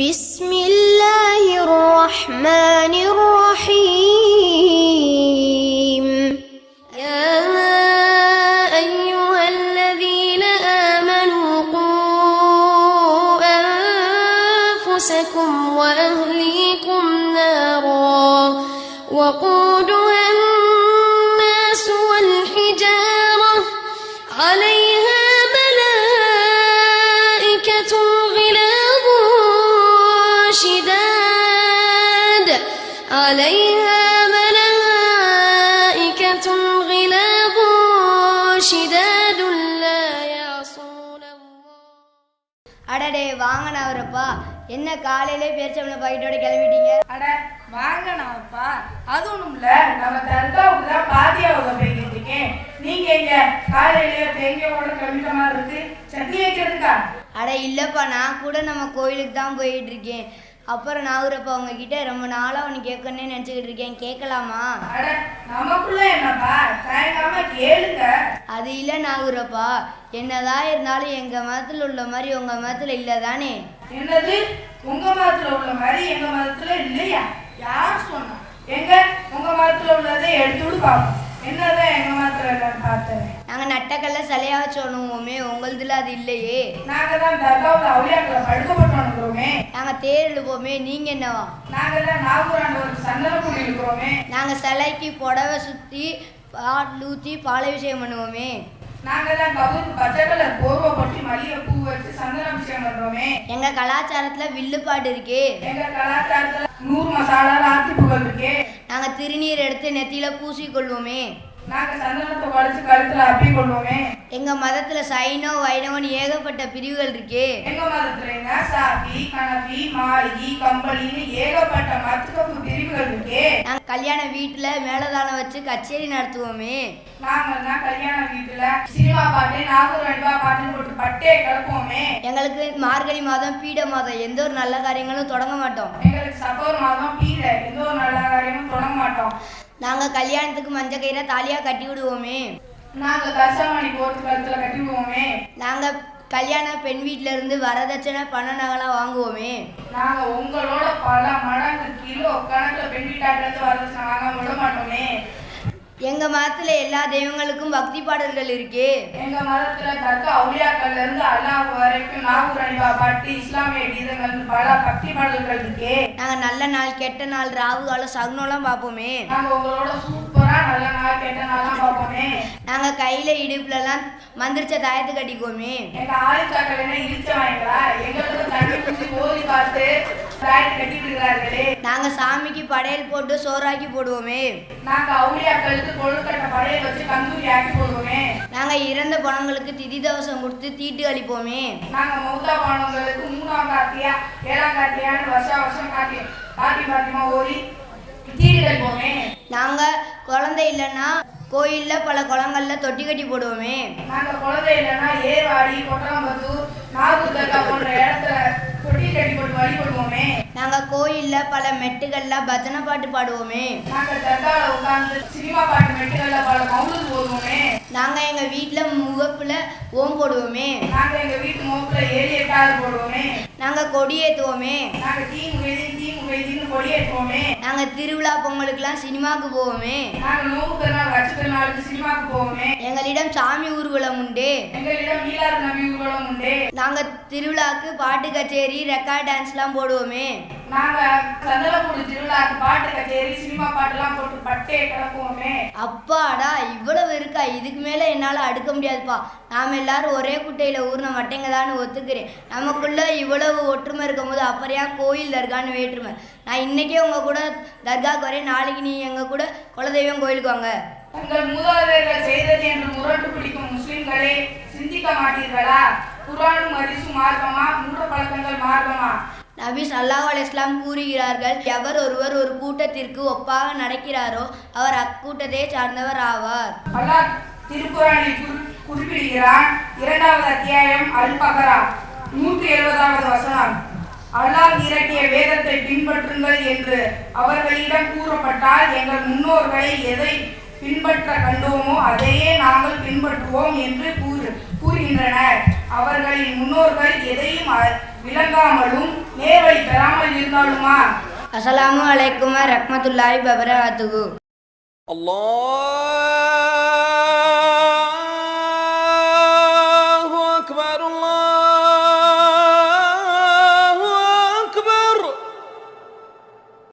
بسم الله الرحمن الرحيم. يا أيها الذين آمنوا قوا أنفسكم وأهليكم نارا وقودها عليها ملائكة غلاظ شداد لا يعصون الله அடடே வாங்கினவரப்பா என்ன காலையிலே பேரிச்சம்பளை பாக்கெட்டோட கிளம்பிட்டீங்க அட வாங்க நான்ப்பா அது ஒண்ணும் இல்ல நம்ம தர்காவுக்கு தான் பாதியாவுக்கு போய்கிட்டு இருக்கேன் நீங்க இங்க காலையிலேயே தேங்காயோட கிளம்பிட்ட மாதிரி இருக்கு சட்னி வைக்கிறதுக்கா அட இல்லைப்பா நான் கூட நம்ம கோயிலுக்கு தான் போயிட்டு இருக்கேன் அப்புறம் நாகூரப்பா உங்ககிட்ட ரொம்ப நாளாக ஒன்று கேட்கணும்னு நினச்சிக்கிட்டு இருக்கேன். கேட்கலாமா? நமக்குள்ள என்னப்பா? தயங்காம கேளுங்க. அது இல்லை நாகூரப்பா. என்னதான் இருந்தாலும் எங்கள் மதத்தில் உள்ள மாதிரி உங்கள் மதத்தில் இல்லை தானே? என்னது? உங்க மதத்துல உள்ள மாதிரி எங்க மதத்துல இல்லையா? யார் சொன்னா? எங்க? உங்க மதத்துல உள்ளதை எடுத்து விடு பாப்போம். என்னதான் எங்க மதத்துல இல்லைன்னு பார்த்தேன். நாங்கள் நட்டக்கல்ல சிலையாக சொன்னுவோமே உங்களதுல அது இல்லையே. நாங்க தான் தர்காவுல அவுளியாக்களை படுக்கப்பட்டு நாங்கள் தேர் எழுப்போமே என்னவா? நாங்க சந்தன கூடி இருக்கிறோமே. நாங்கள் சிலைக்கு புடவை சுற்றி பால் ஊற்றி பாலாபிஷேகம் பண்ணுவோமே. நாங்க தான் கபூருக்கு பச்சை கலர் போர்வை போட்டு மல்லிகை பூ வச்சு சந்தன அபிஷேகம் பண்றோமே. எங்கள் கலாச்சாரத்தில் வில்லுப்பாட்டு இருக்கே. எங்க கலாச்சாரத்துல நூறு மசாலா ராத்தி புகழ் இருக்கே. நாங்கள் திருநீர் எடுத்து நெத்தியில் பூசிக்கொள்வோமே. நாங்க சந்தனத்தை வளைச்சு கழுத்துல அப்பி கொள்வோமே. எங்கள் மதத்தில் சைனோ வைணவன் ஏகப்பட்ட பிரிவுகள் இருக்கே. எங்க மதத்துலங்க சாபி கணபி மாளிகி கம்பளின்னு ஏகப்பட்ட மத்துக்கப்பு பிரிவுகள் இருக்கே. நாங்கள் கல்யாண வீட்டில் மேலதாளம் வச்சு கச்சேரி நடத்துவோமே. நாங்க தான் கல்யாண வீட்டுல சினிமா பாட்டு நாகூர் அடிவா பாட்டுன்னு போட்டு பட்டே கிளப்புவோமே. எங்களுக்கு மார்கழி மாதம் பீட மாதம் எந்த ஒரு நல்ல காரியங்களும் தொடங்க மாட்டோம். எங்களுக்கு சப்போர் மாதம் பீட எந்த ஒரு நல்ல காரியமும் மாட்டோம். நாங்கள் கல்யாணத்துக்கு மஞ்சள் கயிறை தாலியாக கட்டி விடுவோமே. நாங்க கசாமணி போட்டு கழுத்துல கட்டிடுவோமே நாங்கள் கல்யாண பெண் வீட்டில இருந்து வரதட்சணை பண நகலாம் வாங்குவோமே. நாங்க உங்களோட பல மடங்கு கிலோ கணக்குல பெண் வீட்டாட்டிலிருந்து வரதட்சணை வாங்க விட மாட்டோமே. எங்கள் மதத்தில் எல்லா தெய்வங்களுக்கும் பக்தி பாடல்கள் இருக்கே? எங்க மதத்துல தக்க அவுளியாக்கள்ல இருந்து அல்லாஹ் வரைக்கும் நாகூர் அணிவா பாட்டு இஸ்லாமிய கீதங்கள் பல பக்தி பாடல்கள் இருக்கே. நாங்கள் நல்ல நாள் கெட்ட நாள் ராகு காலம் சகுனம்லாம் பார்ப்போமே. நாங்க உங்களோட சூப்பரா நல்ல நாள் கெட்ட நாளாம் பார்ப்போமே. நாங்கள் கையில் இடுப்புலலாம் மந்திரிச்ச தாயத்து கட்டிக்குவோமே. எங்க ஆதிச்சாக்கள் என்ன இடிச்சவாங்களா எங்களுக்கு நாங்கள் சாமிக்கு படையல் போட்டு சோறாக்கி போடுவோமே. நாங்க அவுளியாக்களுக்கு கொழுக்கட்டை படையை வச்சு கந்தூரி ஆக்கி போடுவோமே. நாங்கள் இறந்த பணங்களுக்கு திதி தவசம் கொடுத்து தீட்டு அளிப்போமே. நாங்க மௌத்தா பானங்களுக்கு மூணாம் கார்த்தியா ஏழாம் கார்த்தியான்னு வருஷா வருஷம் கார்த்தி கார்த்தி பாத்திமா ஓடி தீடி கழிப்போமே நாங்கள் குழந்தை இல்லைன்னா கோயிலில் பல குளங்களில் தொட்டி கட்டி போடுவோமே. நாங்க குழந்தை இல்லைன்னா ஏர்வாடி கொட்டரம்பத்தூர் நாகூர் போன்ற இடத்துல தொட்டி கட்டி போட்டு வழிபடுவோமே நாங்கள் கோயிலில் பல மெட்டுகளில் பஜனை பாட்டு பாடுவோமே. நாங்க தர்கால உட்கார்ந்து சினிமா பாட்டு மெட்டுகள்ல பல மவுளுக்கு போடுவோமே. நாங்கள் எங்கள் வீட்டில் முகப்பில் ஓம் போடுவோமே. நாங்க எங்க வீட்டு மோப்புல ஏழு எட்டாறு போடுவோமே. நாங்கள் கொடியேற்றுவோமே நாங்க தீ முகைதீன் தீ முகைதீன்னு கொடியேற்றுவோமே நாங்கள் திருவிழா பொங்கலுக்கெல்லாம் சினிமாவுக்கு போவோமே. நாங்க நோவு பெருநாள் வச்சு பெருநாளுக்கு சினிமாக்கு போவோமே. எங்களிடம் சாமி ஊர்வலம் உண்டு. எங்களிடம் ஊர்வலம் உண்டு. நாங்கள் திருவிழாக்கு பாட்டு கச்சேரி ரெக்கார்ட் டான்ஸ்லாம் போடுவோமே. நாங்க சந்தனக்கூடு திருவிழாக்கு பாட்டு கச்சேரி சினிமா பாட்டுலாம் போட்டு பட்டே கிளப்புவோமே அப்பாடா இவ்வளவு இருக்கா? இதுக்கு மேலே என்னால் அடுக்க முடியாதுப்பா. நாம் எல்லாரும் ஒரே குட்டையில் ஊர்ன மட்டைங்கதான்னு ஒத்துக்கிறேன். நமக்குள்ள இவ்வளவு ஒற்றுமை இருக்கும்போது அப்புறம் ஏன் கோயில் தர்கான்னு வேற்றுமை. நான் இன்னைக்கே உங்கள் கூட தர்காவுக்கு வரேன். நாளைக்கு நீ எங்கள் கூட குலதெய்வம் கோயிலுக்கு வாங்க. உங்கள் மூதாதையர்கள் செய்தது என்று முரட்டு பிடிக்கும் முஸ்லிம்களே சிந்திக்க மாட்டீர்களா? குரானும் ஹதீஸும் மார்க்கமா? மூட பழக்கங்கள் மார்க்கமா? நபி சல்லாஹ் அலைஹிஸ்ஸலாம் கூறுகிறார்கள் எவர் ஒருவர் ஒரு கூட்டத்திற்கு ஒப்பாக நடக்கிறாரோ அவர் அக்கூட்டத்தை சார்ந்தவர் ஆவார். அல்லாஹ் திருக்குறானில் குறி- குறிப்பிடுகிறான். இரண்டாவது அத்தியாயம் அல் பகரா நூற்றி எழுபதாவது வசனம். அல்லாஹ் இறக்கிய வேதத்தை பின்பற்றுங்கள் என்று அவர்களிடம் கூறப்பட்டால் எங்கள் முன்னோர்களை எதை பின்பற்ற கண்டோமோ அதையே நாங்கள் பின்பற்றுவோம் என்று கூறு கூறுகின்றனர். அவர்களின் முன்னோர்கள் எதையும் விளங்காமலும் நேர்வழி பெறாமல் இருந்தாலுமா? அஸ்லாம் வலைக்கும் ரஹமத்துல்லாஹி பபரகாத்துகு அல்லாஹ்